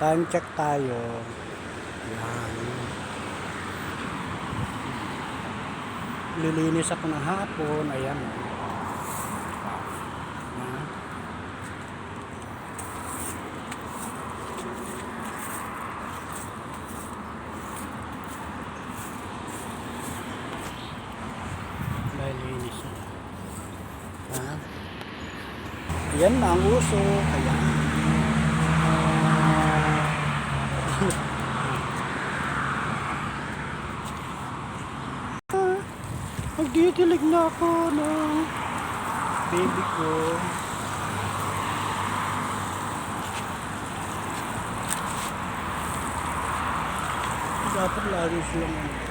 Time check tayo. Yan. Lilinis ako ng hapon. Ayan. Yan. Lilinis. Na ang uso. Ayan. Nagdidilig na ako ng baby ko. Dapat lalo silang ano.